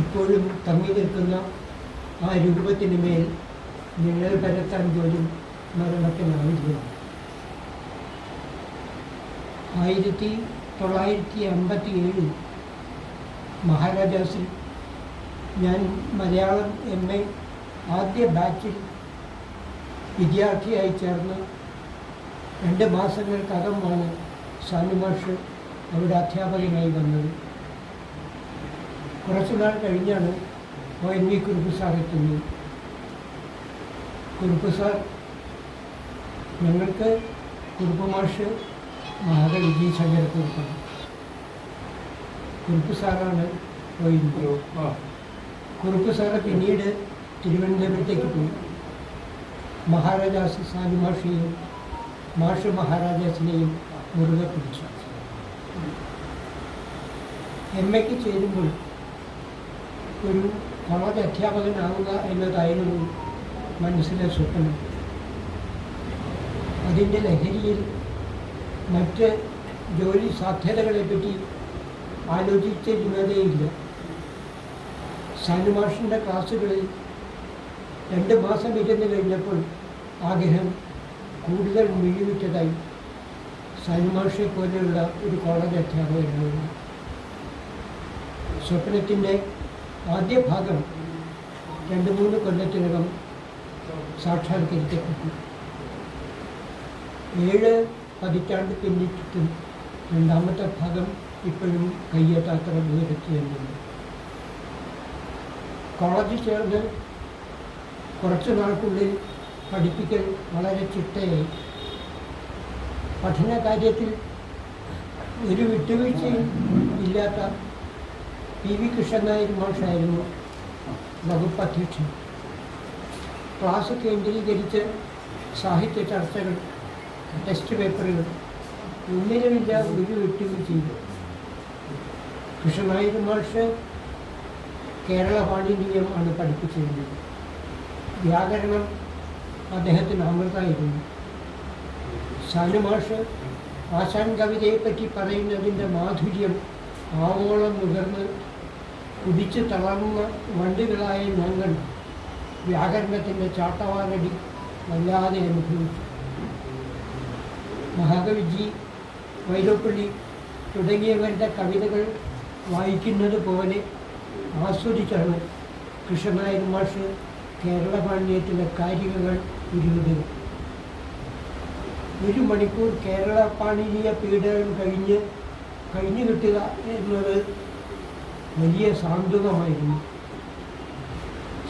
ഇപ്പോഴും തങ്ങി നിൽക്കുന്ന ആ രൂപത്തിന് മേൽ നിഴൽ പരത്താൻ പോലും മരണത്തിനാവില്ല ആയിരത്തി തൊള്ളായിരത്തി അമ്പത്തി ഏഴിൽ മഹാരാജാസിൽ ഞാൻ മലയാളം എം എ ആദ്യ ബാച്ചിൽ വിദ്യാർത്ഥിയായി ചേർന്ന് രണ്ട് മാസങ്ങൾക്കകമാണ് സാനുമാഷ് അവിടെ അധ്യാപകനായി വന്നത്. കുറച്ചു നാൾ കഴിഞ്ഞാണ് O N V Kurup sir എത്തുന്നത്. കുറുപ്പ് സാർ ഞങ്ങൾക്ക് കുറുപ്പ് മാഷ് മഹാകവി ശങ്കരക്കുറുപ്പാണ് കുറുപ്പ് സാറാണ് O N V. Kurup sir പിന്നീട് തിരുവനന്തപുരത്തേക്ക് പോയി. മഹാരാജാസ് സാലു മാഷിനെയും മാഷ് മഹാരാജാസിനെയും മുറുകെ പിടിച്ചു. എം എക്ക് ചേരുമ്പോൾ ഒരു കോളേജ് അധ്യാപകനാവുക എന്നതായിരുന്നു മനസ്സിലെ സ്വപ്നം. അതിന്റെ ലഹരിയിൽ മറ്റ് ജോലി സാധ്യതകളെപ്പറ്റി ആലോചിച്ചിരുന്നതേയില്ല. സാനുമാഷിന്റെ ക്ലാസ്സുകളിൽ രണ്ട് മാസം ഇരുന്ന് കഴിഞ്ഞപ്പോൾ ആഗ്രഹം കൂടുതൽ മിഴിവിറ്റതായി സാനുമാഷെ പോലെയുള്ള ഒരു കോളേജ് അധ്യാപകനായിരുന്നു സ്വപ്നത്തിന്റെ ആദ്യ ഭാഗം രണ്ട് മൂന്ന് കൊല്ലത്തിനകം സാക്ഷാത്കരിക്കപ്പെട്ടു. ഏഴ് പതിറ്റാണ്ട് പിന്നിട്ടിട്ടും രണ്ടാമത്തെ ഭാഗം ഇപ്പോഴും കയ്യെത്താത്ര ദൂരത്ത് തന്നെയുണ്ട് കോളേജിൽ ചേർന്ന് കുറച്ച് നാൾക്കുള്ളിൽ പഠിപ്പിക്കൽ വളരെ ചിട്ടയായി. പഠന കാര്യത്തിൽ ഒരു വിട്ടുവീഴ്ചയും ഇല്ലാത്ത പി വി കൃഷ്ണൻ നായർ മാഷായിരുന്നു വകുപ്പ് അധ്യക്ഷൻ. ക്ലാസ് കേന്ദ്രീകരിച്ച് സാഹിത്യ ചർച്ചകൾ ടെസ്റ്റ് പേപ്പറുകൾ ഒന്നിനുമില്ല ഒരു വിട്ടുകയും ചെയ്തു. കൃഷ്ണനായർ മാഷ് കേരള പാണ്ഡിന്യം ആണ് പഠിപ്പിച്ചിരുന്നത്. വ്യാകരണം അദ്ദേഹത്തിന് അമൃതായിരുന്നു. സാനുമാഷ് ആശാൻ കവിതയെപ്പറ്റി പറയുന്നതിന്റെ മാധുര്യം ആവോളം നുകർന്ന് കുതിച്ച് തളർന്ന വണ്ടുകളായ ഞങ്ങൾ വ്യാകരണത്തിന്റെ ചാട്ടവാനടി വല്ലാതെ അനുഭവിച്ചു. മഹാകവിജി വൈലോപ്പള്ളി തുടങ്ങിയവരുടെ കവിതകൾ വായിക്കുന്നത് പോലെ ആസ്വദിച്ചാണ് കൃഷ്ണനായർ മാഷ് കേരള പാണ്ഡ്യത്തിലെ കാരികകൾ ഉരുവിടുക ഒരു മണിക്കൂർ കേരള പാണിനീയ പീഡനം കഴിഞ്ഞ് കഴിഞ്ഞു കിട്ടുക എന്നത് വലിയ സാന്ത്വനമായിരുന്നു.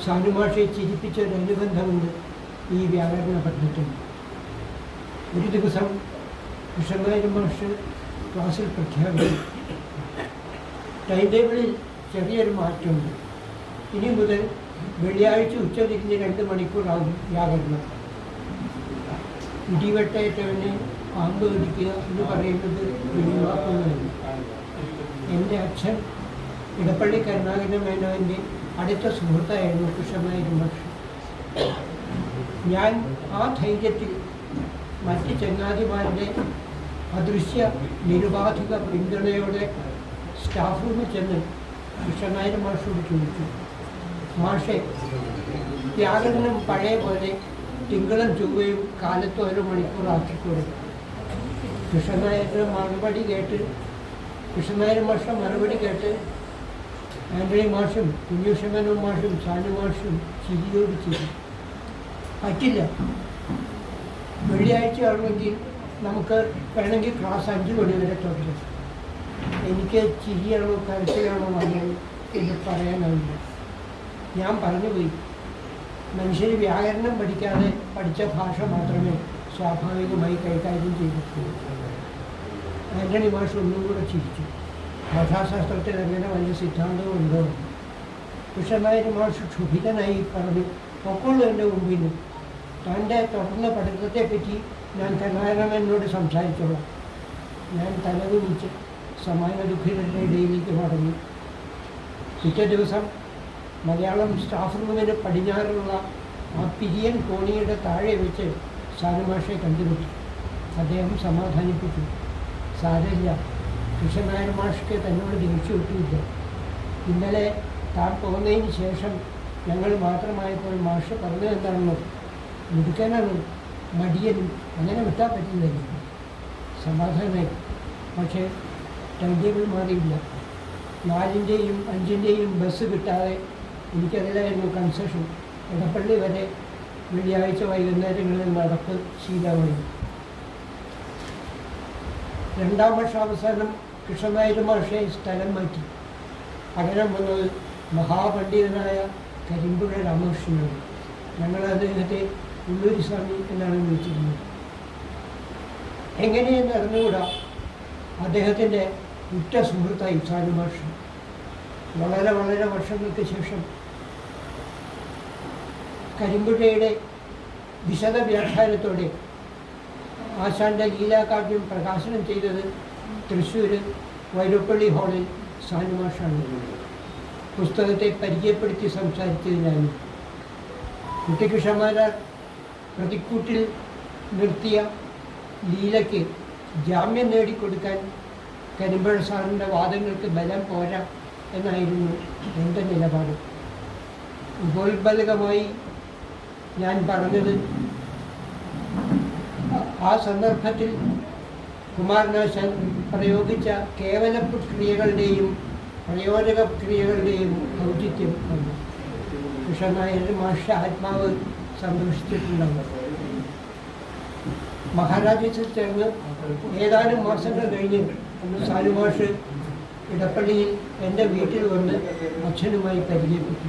സാനുമാഷെ ചിരിപ്പിച്ച ഒരു അനുബന്ധമുണ്ട് ഈ വ്യാകരണ പഠനത്തിന് ഒരു ദിവസം കൃഷ്ണനായർ മാഷ് ക്ലാസ്സിൽ പ്രഖ്യാപിച്ചു. ടൈം ടേബിളിൽ ചെറിയൊരു മാറ്റമുണ്ട്. ഇനി മുതൽ വെള്ളിയാഴ്ച ഉച്ച തിരിഞ്ഞ് രണ്ട് മണിക്കൂറാകും വ്യാകരണം. ഇടിവെട്ടേറ്റവനെ പാമ്പ് പിടിക്കുക എന്ന് പറയുന്നത് വെളിവാക്കുന്നതല്ല. എന്റെ അച്ഛൻ ഇടപ്പള്ളി കരുണാകരൻ മേനോന്റെ അടുത്ത സുഹൃത്തായിരുന്നു കൃഷ്ണമായ പക്ഷി ഞാൻ ആ ധൈര്യത്തിൽ മറ്റ് ചങ്ങാതിമാരുടെ അദൃശ്യ നിരുപാധിക പിന്തുണയോടെ സ്റ്റാഫ് റൂമിൽ ചെന്ന് കൃഷ്ണനായർ മാഷോട് ചോദിച്ചു മാഷെ ത്യാഗനും പഴയ പോലെ തിങ്കളും ചൊവ്വയും കാലത്ത് ഒരു മണിക്കൂർ ആക്കിക്കൂടെ? കൃഷ്ണനായരുടെ മറുപടി കേട്ട് കൃഷ്ണനായർ മാഷ മറുപടി കേട്ട് ആന്റണി മാഷും കുഞ്ഞുഷമനും മാഷും സാനു മാഷും ചിരിയോട് ചിരി. പറ്റില്ല. വെള്ളിയാഴ്ച ആണെങ്കിൽ നമുക്ക് വേണമെങ്കിൽ ക്ലാസ് അഞ്ച് മണി വരെ തുടരും. എനിക്ക് ചിരിയാണോ കരച്ചിലാണോ വന്നത് എന്ന് പറയാനാവില്ല. ഞാൻ പറഞ്ഞു പോയി. മനുഷ്യർ വ്യാകരണം പഠിക്കാതെ പഠിച്ച ഭാഷ മാത്രമേ സ്വാഭാവികമായി കൈകാര്യം ചെയ്തിട്ടുള്ളൂ. ആന്റണി മാഷ് ഒന്നും കൂടെ ചിരിച്ചു. ഭാഷാശാസ്ത്രത്തിൽ അങ്ങനെ വലിയ സിദ്ധാന്തമുണ്ടോ? കൃഷ്ണനായർ മാഷ് ക്ഷുഭിതനായി പറഞ്ഞു പൊക്കോളൂ എന്റെ മുമ്പിൽ തന്റെ തുടർന്ന പഠിത്തത്തെപ്പറ്റി ഞാൻ കരുണാകരനോട് സംസാരിച്ചോളാം. ഞാൻ തലകുനിച്ച് സമാന ദുഃഖിതരുടെ ഇടയിലേക്ക് മടങ്ങി. പിറ്റേ ദിവസം മലയാളം സ്റ്റാഫ് റൂമിന് പടിഞ്ഞാറുള്ള ആ പിരിയൻ കോണിയുടെ താഴെ വെച്ച് സാരമാഷെ കണ്ടുപിടിച്ചു അദ്ദേഹം സമാധാനിപ്പിച്ചു. സാരമില്ല കൃഷ്ണനായർ മാഷ്ക്ക് തന്നോട് ദേഷ്യപ്പെട്ടില്ല ഇന്നലെ താൻ പോകുന്നതിന് ശേഷം ഞങ്ങൾ മാത്രമായപ്പോൾ മാഷ് പറഞ്ഞത് എന്താണെന്നോ? മിടുക്കനാണ് മടിയനും അങ്ങനെ വിട്ടാൽ പറ്റില്ല സമാധാനമായി പക്ഷേ ടൈം ടേബിൾ മാറിയില്ല. നാലിന്റെയും അഞ്ചിന്റെയും ബസ് കിട്ടാതെ എനിക്കതിലായിരുന്നു കൺസെഷൻ. ഇടപ്പള്ളി വരെ വെള്ളിയാഴ്ച വൈകുന്നേരങ്ങളിൽ നടപ്പ് ശീലമായി. രണ്ടാം വർഷാവസാനം കൃഷ്ണനായർ മാഷെ സ്ഥലം മാറ്റി. പകരം വന്നത് മഹാപണ്ഡിതനായ കരിമ്പുഴ രാമകൃഷ്ണനാണ്. ഞങ്ങൾ അദ്ദേഹത്തെ ഉള്ളൂരി സ്വാമി എന്നാണ് വിളിച്ചിരുന്നത്. എങ്ങനെയെന്ന് അറിഞ്ഞുകൂടാ? അദ്ദേഹത്തിന്റെ ഉറ്റ സുഹൃത്തായി സാനു മഹർഷി. വളരെ വളരെ വർഷങ്ങൾക്ക് ശേഷം കരിമ്പുഴയുടെ വിശദ വ്യാഖ്യാനത്തോടെ ആശാന്റെ ലീലാകാവ്യം പ്രകാശനം ചെയ്തത് തൃശ്ശൂർ വൈരപ്പള്ളി ഹാളിൽ സാനുമാഷാണ് പുസ്തകത്തെ പരിചയപ്പെടുത്തി സംസാരിച്ചതിനാണ് കുട്ടികൃഷ്ണമാരാർ പ്രതിക്കൂട്ടിൽ നിർത്തിയ ലീലയ്ക്ക് ജാമ്യം നേടിക്കൊടുക്കാൻ കരിമ്പഴ സാറിന്റെ വാദങ്ങൾക്ക് ബലം പോരാ എന്നായിരുന്നു എന്റെ നിലപാട്. ഉപോത്ബലകമായി ഞാൻ പറഞ്ഞത് ആ സന്ദർഭത്തിൽ കുമാരനാശൻ പ്രയോഗിച്ച കേവല ക്രിയകളുടെയും പ്രയോജക ക്രിയകളുടെയും ഔചിത്യം വന്നു. കൃഷ്ണനായർ മാഷ ആത്മാവ് സന്തോഷിച്ചിട്ടുണ്ടെന്ന് മഹാരാജ്യത്തിൽ ചേർന്ന് ഏതാനും മാസങ്ങൾ കഴിഞ്ഞ് സാലുമാഷ് ഇടപ്പള്ളിയിൽ എന്റെ വീട്ടിൽ വന്ന് അച്ഛനുമായി പരിചയപ്പെട്ടു.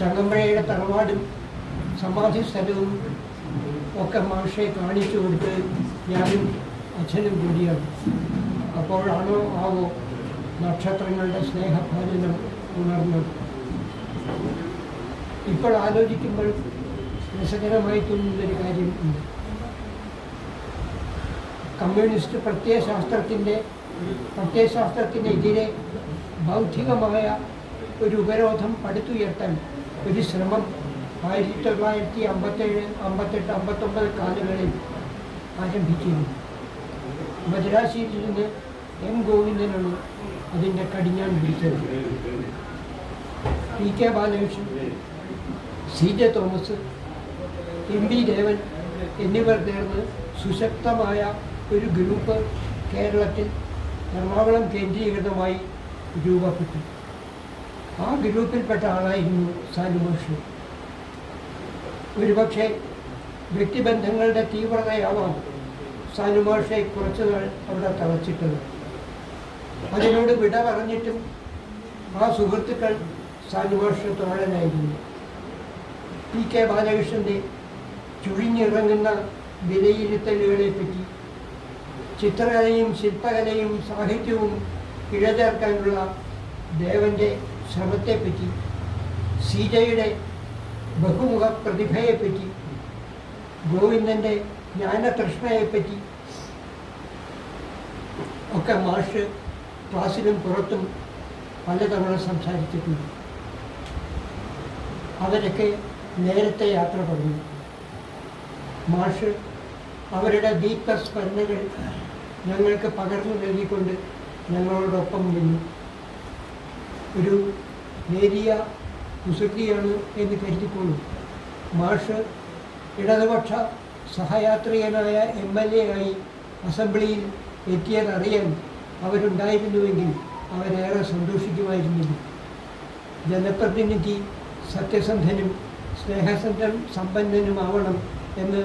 ചങ്ങമ്പഴയുടെ തറവാടും സമാധി സ്ഥലവും ഒക്കെ മാഷെ കാണിച്ചു കൊടുത്ത് ഞാനും അച്ഛനും കൂടിയാണ്. അപ്പോഴാണോ ആവോ നക്ഷത്രങ്ങളുടെ സ്നേഹഭാജനം ഉണർന്നത്? ഇപ്പോൾ ആലോചിക്കുമ്പോൾ രസകരമായി തോന്നുന്നൊരു കാര്യം ഉണ്ട്. കമ്മ്യൂണിസ്റ്റ് പ്രത്യയശാസ്ത്രത്തിന്റെ പ്രത്യയശാസ്ത്രത്തിനെതിരെ ബൗദ്ധികമായ ഒരു ഉപരോധം പടുത്തുയർത്താൻ ഒരു ശ്രമം ആയിരത്തി തൊള്ളായിരത്തി അമ്പത്തേഴ് അമ്പത്തെട്ട് അമ്പത്തൊമ്പത് കാലങ്ങളിൽ ആരംഭിച്ചിരുന്നു. മദ്രാസിയിൽ നിന്ന് എം ഗോവിന്ദനാണ് അതിന്റെ കടിഞ്ഞാൻ പിടിച്ചത് P K Balakrishnan C J Thomas M V Devan എന്നിവർ ചേർന്ന് സുശക്തമായ ഒരു ഗ്രൂപ്പ് കേരളത്തിൽ എറണാകുളം കേന്ദ്രീകൃതമായി രൂപപ്പെട്ടു. ആ ഗ്രൂപ്പിൽപ്പെട്ട ആളായിരുന്നു സാലുമാഷ് ഒരുപക്ഷെ വ്യക്തിബന്ധങ്ങളുടെ തീവ്രതയാവാം സാനുമാഷെ കുറച്ചു നാൾ അവിടെ തളച്ചിട്ടത്. അതിനോട് വിട പറഞ്ഞിട്ടും ആ സുഹൃത്തുക്കൾ സാനുമാഷ തോഴനായിരുന്നു. പി കെ ബാലകൃഷ്ണന്റെ ചുഴിഞ്ഞിറങ്ങുന്ന വിലയിരുത്തലുകളെ പറ്റി ചിത്രകലയും ശില്പകലയും സാഹിത്യവും ഇഴചേർക്കാനുള്ള ദേവന്റെ ശ്രമത്തെപ്പറ്റി സീതയുടെ ബഹുമുഖ പ്രതിഭയെപ്പറ്റി ഗോവിന്ദന്റെ ജ്ഞാനതൃഷ്ണയെപ്പറ്റി ഒക്കെ മാഷ് ക്ലാസ്സിലും പുറത്തും പലതവണ സംസാരിച്ചിട്ടുണ്ട്. അവരൊക്കെ നേരത്തെ യാത്ര പറഞ്ഞു മാഷ് അവരുടെ ദീപ്തസ്മരണകൾ ഞങ്ങൾക്ക് പകർന്നു നൽകിക്കൊണ്ട് ഞങ്ങളോടൊപ്പം നിന്നു. ഒരു നേരിയ കുസൃതിയാണ് എന്ന് കരുതിക്കൊള്ളു മാഷ് ഇടതുപക്ഷ സഹയാത്രികനായ എം എൽ എ ആയി അസംബ്ലിയിൽ എത്തിയതറിയാൻ അവരുണ്ടായിരുന്നുവെങ്കിൽ അവരേറെ സന്തോഷിക്കുമായിരുന്നില്ല. ജനപ്രതിനിധി സത്യസന്ധനും സ്നേഹസന്ധൻ സമ്പന്നനുമാവണം എന്ന്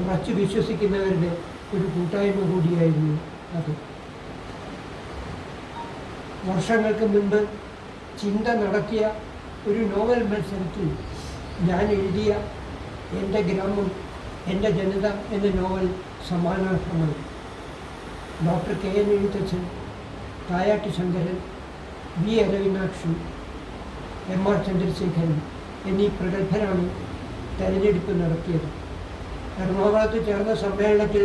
ഉറച്ചു വിശ്വസിക്കുന്നവരുടെ ഒരു കൂട്ടായ്മ കൂടിയായിരുന്നു അത്. വർഷങ്ങൾക്ക് മുൻപ് ചിന്ത നടത്തിയ ഒരു നോവൽ മത്സരത്തിൽ ഞാൻ എഴുതിയ എന്റെ ഗ്രാമം എന്റെ ജനത എന്ന novel സമ്മാനാർഹമാണ് doctor K N Ezhuthachan Thayat Sankaran V Aravindakshi M R Chandrasekharan എന്നീ പ്രഗത്ഭരാണ് തെരഞ്ഞെടുപ്പ് നടത്തിയത്. എറണാകുളത്ത് ചേർന്ന സമ്മേളനത്തിൽ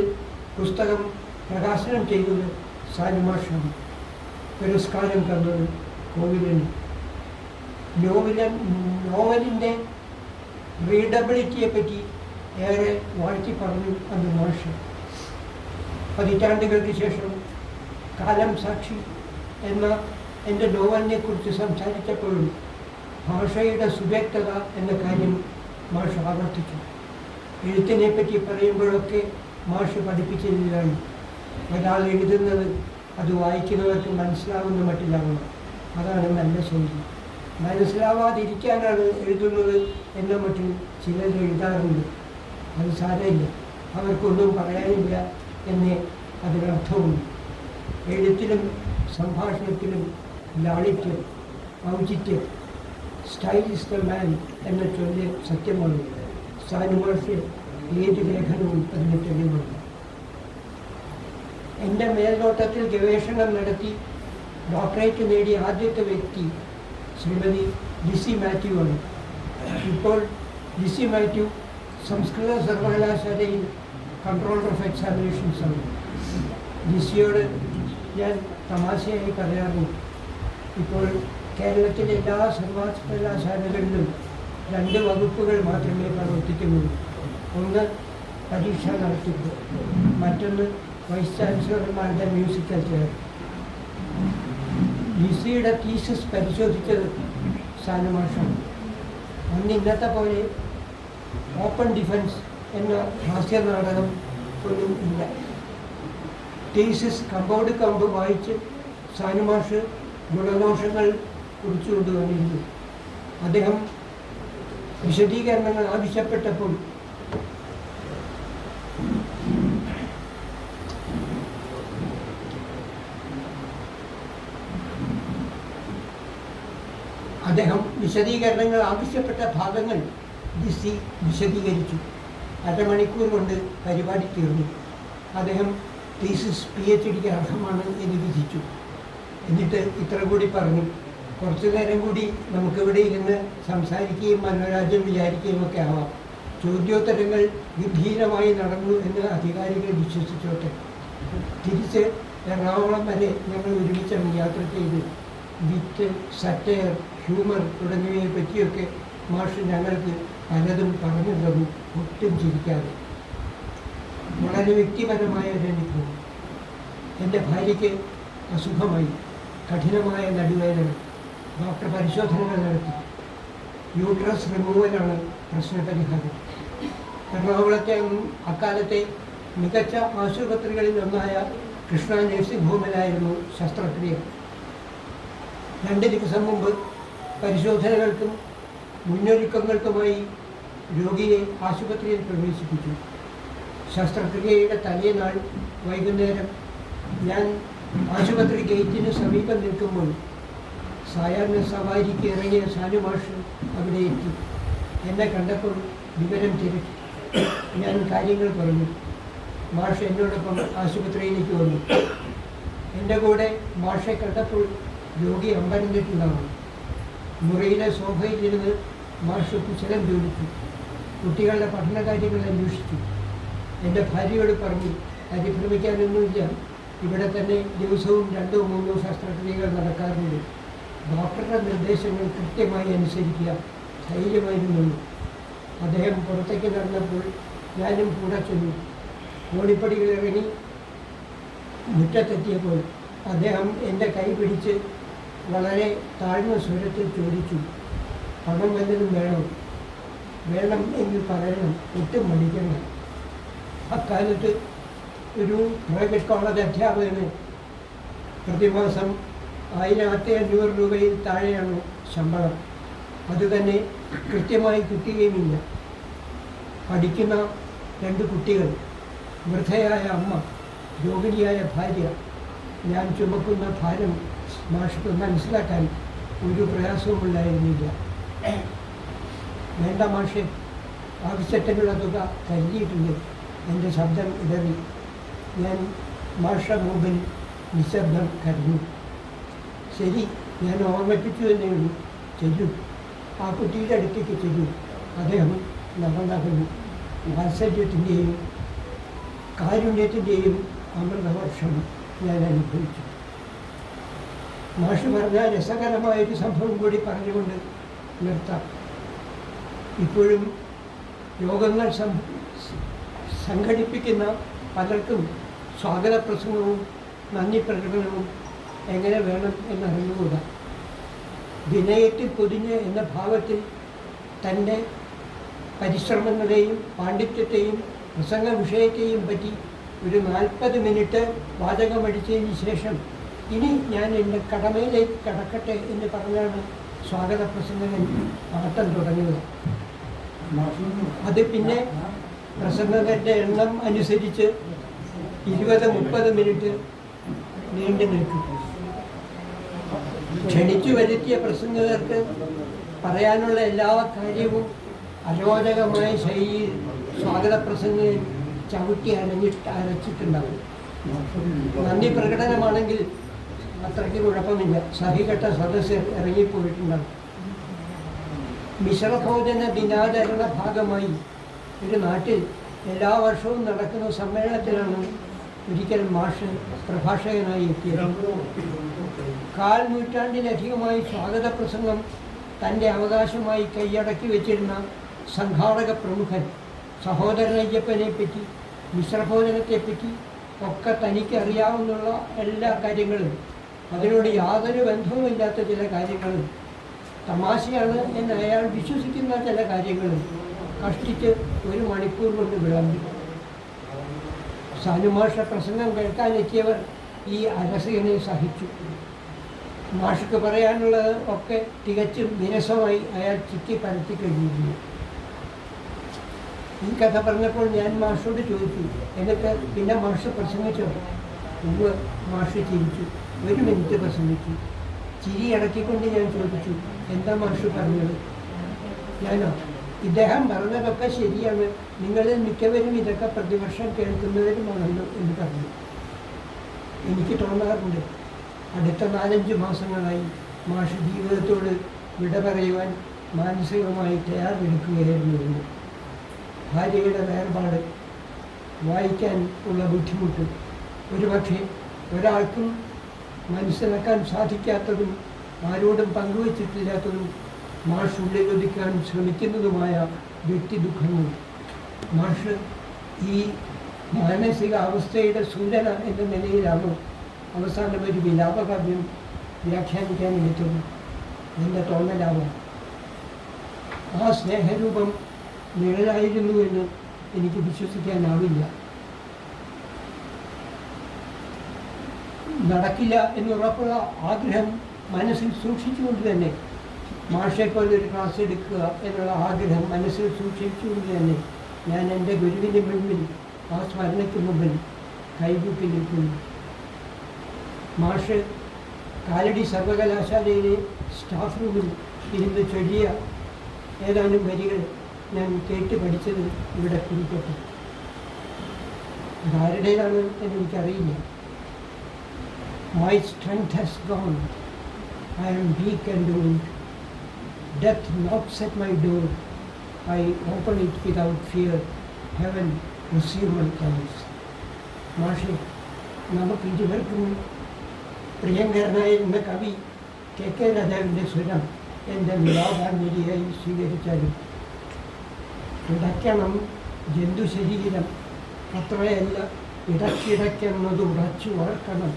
പുസ്തകം പ്രകാശനം ചെയ്തത് സാനുമാഷാണ് പുരസ്കാരം തന്നത് കോവിലന്. നോവലൻ നോവലിന്റെ റീഡബിലിറ്റിയെ പറ്റി ഏറെ വാഴ്ത്തി പറഞ്ഞു അന്ന് മനുഷ്യൻ. പതിറ്റാണ്ടുകൾക്ക് ശേഷം കാലം സാക്ഷി എന്ന എന്റെ നോവലിനെ കുറിച്ച് സംസാരിച്ചപ്പോഴും ഭാഷയുടെ സുവ്യക്തത എന്ന കാര്യം മാഷ് ആവർത്തിച്ചു. എഴുത്തിനെ പറ്റി പറയുമ്പോഴൊക്കെ മാഷ് പഠിപ്പിച്ചതിലാണ് ഒരാൾ എഴുതുന്നത് അത് വായിക്കുന്നവർക്ക് മനസ്സിലാവുന്ന മട്ടിലാവണം. അതാണ് നല്ല ശൈലി. മനസ്സിലാവാതിരിക്കാനാണ് എഴുതുന്നത് എന്ന മറ്റു ചിലർ എഴുതാറുണ്ട്. അത് സാരമില്ല. അവർക്കൊന്നും പറയാനില്ല എന്നേ അതിനർത്ഥമുണ്ട് എഴുത്തിലും സംഭാഷണത്തിലും ലാളിത്യം ഔചിത്യം സ്റ്റൈൽ ഇസ് ദ മാൻ എന്ന ചൊല്ല് സത്യമാണ്. സാനുമാഷ് ഏത് ലേഖനവും അതിന് തെളിവുണ്ട് എന്റെ മേൽനോട്ടത്തിൽ ഗവേഷണം നടത്തി ഡോക്ടറേറ്റ് നേടിയ ആദ്യത്തെ വ്യക്തി ശ്രീമതി ലിസി മാത്യു ആണ്. ഇപ്പോൾ ലിസി മാത്യു സംസ്കൃത സർവകലാശാലയിൽ കൺട്രോളർ ഓഫ് എക്സാമിനേഷൻസ് ആണ്. ലിസിയോട് ഞാൻ തമാശയായി പറയാറുണ്ട്. ഇപ്പോൾ കേരളത്തിലെ എല്ലാ സർവകലാശാലകളിലും രണ്ട് വകുപ്പുകൾ മാത്രമേ പ്രവർത്തിക്കുന്നുള്ളൂ. ഒന്ന് പരീക്ഷ നടത്തിപ്പ് മറ്റൊന്ന് വൈസ് ചാൻസലർമാരുടെ മ്യൂസിക്കൽ ചെയർ ലിസിയുടെ തീസസ് പരിശോധിച്ചത് സാനുമാഷാണ് അന്ന് ഇന്നത്തെ പോലെ ഓപ്പൺ ഡിഫൻസ് എന്ന ഹാസ്യ നാടകം ഒന്നും ഇല്ല. തീസസ് കമ്പൗണ്ട് കമ്പ് വായിച്ച് സാനുമാഷ് ഗുണദോഷങ്ങൾ കുറിച്ചുകൊണ്ട് വന്നിരുന്നു. അദ്ദേഹം വിശദീകരണങ്ങൾ ആവശ്യപ്പെട്ടപ്പോൾ അദ്ദേഹം വിശദീകരണങ്ങൾ ആവശ്യപ്പെട്ട ഭാഗങ്ങൾ ഡിസി വിശദീകരിച്ചു. അരമണിക്കൂർ കൊണ്ട് പരിപാടി തീർന്നു. അദ്ദേഹം തീസിസ് പി എച്ച് ഡിക്ക് അർഹമാണ് എന്ന് വിധിച്ചു. എന്നിട്ട് ഇത്ര കൂടി പറഞ്ഞു. കുറച്ചു നേരം കൂടി നമുക്കിവിടെ ഇരുന്ന് സംസാരിക്കുകയും മനോരാജ്യം വിചാരിക്കുകയും ഒക്കെ ആവാം. ചോദ്യോത്തരങ്ങൾ ഗംഭീരമായി നടന്നു എന്ന് അധികാരികൾ വിശ്വസിച്ചോട്ടെ. തിരിച്ച് എറണാകുളം വരെ ഞങ്ങൾ ഒരുമിച്ചാണ് യാത്ര ചെയ്ത്. വിറ്റ് സറ്റയർ ഹ്യൂമർ തുടങ്ങിയവയെ പറ്റിയൊക്കെ മാഷ് ഞങ്ങൾക്ക് പലതും പറഞ്ഞു തന്നു ഒട്ടും ചിരിക്കാതെ. വളരെ വ്യക്തിപരമായ ഒരു അനുഭവം. എന്റെ ഭാര്യയ്ക്ക് അസുഖമായി. കഠിനമായ നടുവേദന. ഡോക്ടർ പരിശോധനകൾ നടത്തി. യൂട്രസ് റിമൂവലാണ് പ്രശ്നപരിഹാരം. എറണാകുളത്തെ അക്കാലത്തെ മികച്ച ആശുപത്രികളിൽ ഒന്നായ കൃഷ്ണ നഴ്സിംഗ് ഹോമിലായിരുന്നു ശസ്ത്രക്രിയ. രണ്ട് ദിവസം മുമ്പ് പരിശോധനകൾക്കും മുന്നൊരുക്കങ്ങൾക്കുമായി രോഗിയെ ആശുപത്രിയിൽ പ്രവേശിപ്പിച്ചു. ശസ്ത്രക്രിയയുടെ തലേനാൾ വൈകുന്നേരം ഞാൻ ആശുപത്രി ഗേറ്റിന് സമീപം നിൽക്കുമ്പോൾ സായാഹ്ന സവാരിക്ക് ഇറങ്ങിയ സാനുമാഷ് അവിടെ എത്തി. എന്നെ കണ്ടപ്പോൾ വിവരം തിരക്കി ഞാൻ കാര്യങ്ങൾ പറഞ്ഞു. മാഷ് എന്നോടൊപ്പം ആശുപത്രിയിലേക്ക് വന്നു. എന്റെ കൂടെ മാഷെ കണ്ടപ്പോൾ രോഗി അമ്പരന്നിട്ടുണ്ടാവും മുറിയിലെ സോഫയിലിരുന്ന് മാഷ് കുശലം ചോദിച്ചു കുട്ടികളുടെ പഠന കാര്യങ്ങൾ അന്വേഷിച്ചു. എന്റെ ഭാര്യയോട് പറഞ്ഞു പരിഭ്രമിക്കാനൊന്നുമില്ല. ഇവിടെ തന്നെ ദിവസവും രണ്ടോ മൂന്നോ ശസ്ത്രക്രിയകൾ നടക്കാറുണ്ട്. ഡോക്ടറുടെ നിർദ്ദേശങ്ങൾ കൃത്യമായി അനുസരിക്കുക ധൈര്യമായിരുന്നു. അദ്ദേഹം പുറത്തേക്ക് നടന്നപ്പോൾ ഞാനും കൂടെ ചെന്നു. കോണിപ്പടികൾ ഇറങ്ങി മുറ്റത്തെത്തിയപ്പോൾ അദ്ദേഹം എന്റെ കൈ പിടിച്ച് വളരെ താഴ്ന്ന സ്വരത്തിൽ ചോദിച്ചു പണം വല്ലതും വേണം? വേണം എങ്കിൽ പറയണം ഒട്ടും മടിക്കണം അക്കാലത്ത് ഒരു പ്രൈവറ്റ് കോളേജ് അധ്യാപകന് പ്രതിമാസം ആയിരത്തി അഞ്ഞൂറ് രൂപയിൽ താഴെയാണ് ശമ്പളം. അതുതന്നെ കൃത്യമായി കിട്ടുകയുമില്ല. പഠിക്കുന്ന രണ്ട് കുട്ടികൾ വൃദ്ധയായ അമ്മ രോഗിണിയായ ഭാര്യ ഞാൻ ചുമക്കുന്ന ഭാരം മാഷ്ക്ക് മനസ്സിലാക്കാൻ ഒരു പ്രയാസവും ഉണ്ടായിരുന്നില്ല വേണ്ട മാഷെ ആവശ്യത്തിനുള്ള തുക കരുതിയിട്ടുണ്ട് എന്റെ ശബ്ദം ഇടറി. ഞാൻ മാഷ മുമ്പിൽ നിശബ്ദം കരഞ്ഞു. ശരി ഞാൻ ഓർമ്മിപ്പിച്ചു എന്നേ ഉള്ളൂ. ചെല്ലു. ആ കുട്ടിയുടെ അടുത്തേക്ക് ചെല്ലു. അദ്ദേഹം നടന്നകന്നു വാത്സല്യത്തിന്റെയും കാരുണ്യത്തിന്റെയും അമൃതവർഷം ഞാൻ അനുഭവിച്ചു. മാഷ് പറഞ്ഞ രസകരമായൊരു സംഭവം കൂടി പറഞ്ഞുകൊണ്ട് നിർത്താം. ഇപ്പോഴും യോഗങ്ങൾ സംഘടിപ്പിക്കുന്ന പലർക്കും സ്വാഗത പ്രസംഗവും നന്ദി പ്രകടനവും എങ്ങനെ വേണം എന്നറിഞ്ഞുകൂടാ? വിനയത്തിൽ പൊതിഞ്ഞ് എന്ന ഭാവത്തിൽ തന്റെ പരിശ്രമങ്ങളെയും പാണ്ഡിത്യത്തെയും പ്രസംഗ വിഷയത്തെയും പറ്റി ഒരു നാൽപ്പത് മിനിറ്റ് വാചകമടിച്ചതിന് ശേഷം ഇനി ഞാൻ എന്റെ കടമയിലേക്ക് കടക്കട്ടെ എന്ന് പറഞ്ഞാണ് സ്വാഗത പ്രസംഗകൻ പാട്ടം തുടങ്ങിയത്. അത് പിന്നെ പ്രസംഗകന്റെ എണ്ണം അനുസരിച്ച് ഇരുപത് മുപ്പത് മിനിറ്റ് നീണ്ടു നിൽക്കും. ക്ഷണിച്ചു വരുത്തിയ പ്രസംഗകർക്ക് പറയാനുള്ള എല്ലാ കാര്യവും അരോചകമായ ശൈലിയിൽ സ്വാഗത പ്രസംഗം ചവിട്ടി അരഞ്ഞിട്ട് അരച്ചിട്ടുണ്ടാവും നന്ദി പ്രകടനമാണെങ്കിൽ അത്രയ്ക്ക് കുഴപ്പമില്ല സഹികെട്ട സദസ്യർ ഇറങ്ങിപ്പോയിട്ടുണ്ടാവും. മിശ്രഭോജന ദിനാചരണ ഭാഗമായി ഒരു നാട്ടിൽ എല്ലാ വർഷവും നടക്കുന്ന സമ്മേളനത്തിലാണ് ഒരിക്കൽ മാഷ് പ്രഭാഷകനായി എത്തിയത്. കാൽ നൂറ്റാണ്ടിലധികമായി സ്വാഗത പ്രസംഗം തന്റെ അവകാശമായി കൈയടക്കി വെച്ചിരുന്ന സംഘാടക പ്രമുഖൻ സഹോദരൻ അയ്യപ്പനെ പറ്റി മിശ്രഭോജനത്തെപ്പറ്റി ഒക്കെ തനിക്കറിയാവുന്ന എല്ലാ കാര്യങ്ങളും അതിനോട് യാതൊരു ബന്ധവുമില്ലാത്ത ചില കാര്യങ്ങളും. തമാശയാണ് എന്ന് അയാൾ വിശ്വസിക്കുന്ന ചില കാര്യങ്ങളും കഷ്ടിച്ച് ഒരു മണിക്കൂർ കൊണ്ട് വിളമ്പി സാനുമാഷ പ്രസംഗം കേൾക്കാനെത്തിയവർ ഈ അരസകനെ സഹിച്ചു. മാഷക്ക് പറയാനുള്ളത് ഒക്കെ തികച്ചും വിരസമായി അയാൾ ചിക്കി പരത്തി കഴിഞ്ഞിരുന്നു. ഈ കഥ പറഞ്ഞപ്പോൾ ഞാൻ മാഷോട് ചോദിച്ചു. എന്നിട്ട് പിന്നെ മാഷ് പ്രസംഗിച്ചോ. മുമ്പ് മാഷ് ചിരിച്ചു. ഒരു മിനിറ്റ് പ്രസംഗിച്ചു ചിരി ഇടക്കിക്കൊണ്ട് ഞാൻ ചോദിച്ചു എന്താ മാഷു പറഞ്ഞത്? ഞാനോ ഇദ്ദേഹം പറഞ്ഞതൊക്കെ ശരിയാണ്. നിങ്ങളിൽ മിക്കവരും ഇതൊക്കെ പ്രതിവർഷം കേൾക്കുന്നവരുമാണല്ലോ എന്ന് പറഞ്ഞു. എനിക്ക് തോന്നാറുണ്ട് അടുത്ത നാലഞ്ച് മാസങ്ങളായി മാഷ് ജീവിതത്തോട് വിട പറയുവാൻ മാനസികമായി തയ്യാറെടുക്കുകയായിരുന്നു ഭാര്യയുടെ വേർപാട് വായിക്കാൻ ഉള്ള ബുദ്ധിമുട്ട്. ഒരുപക്ഷെ ഒരാൾക്കും മനസ്സിലാക്കാൻ സാധിക്കാത്തതും ആരോടും പങ്കുവച്ചിട്ടില്ലാത്തതും മാഷ് ഉള്ളിലൊതുക്കാൻ ശ്രമിക്കുന്നതുമായ വ്യക്തി ദുഃഖങ്ങൾ മാഷ് ഈ മാനസികാവസ്ഥയുടെ സൂചന എന്ന നിലയിലാണ് അവസാനം ഒരു വിലാപകാവ്യം വ്യാഖ്യാനിക്കാൻ എത്തുന്നു എന്റെ തോന്നലാവാം. ആ സ്നേഹരൂപം നിഴലായിരുന്നു എന്ന് എനിക്ക് വിശ്വസിക്കാനാവില്ല. നടക്കില്ല എന്നുറപ്പുള്ള ആഗ്രഹം മനസ്സിൽ സൂക്ഷിച്ചുകൊണ്ട് തന്നെ മാഷെ പോലെ ഒരു ക്ലാസ് എടുക്കുക എന്നുള്ള ആഗ്രഹം മനസ്സിൽ സൂക്ഷിച്ചുകൊണ്ട് തന്നെ ഞാൻ എന്റെ ഗുരുവിന്റെ മുൻപിൽ ആ സ്മരണയ്ക്ക് മുമ്പിൽ കൈകൂപ്പി നിൽക്കുന്നു മാഷ് കാലടി സർവകലാശാലയിലെ സ്റ്റാഫ് റൂമിൽ ഇരുന്ന് ചൊല്ലിയ ഏതാനും വരികൾ ഞാൻ കേട്ട് പഠിച്ചത് ഇവിടെ കുറിക്കട്ടെ ആരുടേതാണ് എന്ന് എനിക്കറിയില്ല. my strength has gone I am weak and old death knocks at my door I open it without fear heaven receive my thanks മാഷെ നമുക്ക് ഇരുവർക്കും പ്രിയങ്കരനായിരുന്ന കവി കെ കെ രാജാവിൻ്റെ സ്വരം എൻ്റെ വിലാപാഞ്ജലിയായി സ്വീകരിച്ചാലും ഇടയ്ക്കണം ജന്തു ശരീരം അത്രയല്ല ഇടയ്ക്കിടയ്ക്കെന്നത് ഉറച്ചു ഓർക്കണം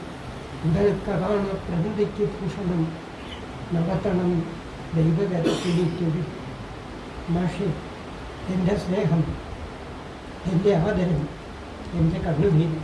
ഉടൽക്കതാണ് പ്രകൃതിക്ക് ഭൂഷണം നടത്തണം ദൈവകരത്തിലേക്കൊരു മാഷെ എന്റെ സ്നേഹം എന്റെ ആദരം എന്റെ കണ്ണുനീര്.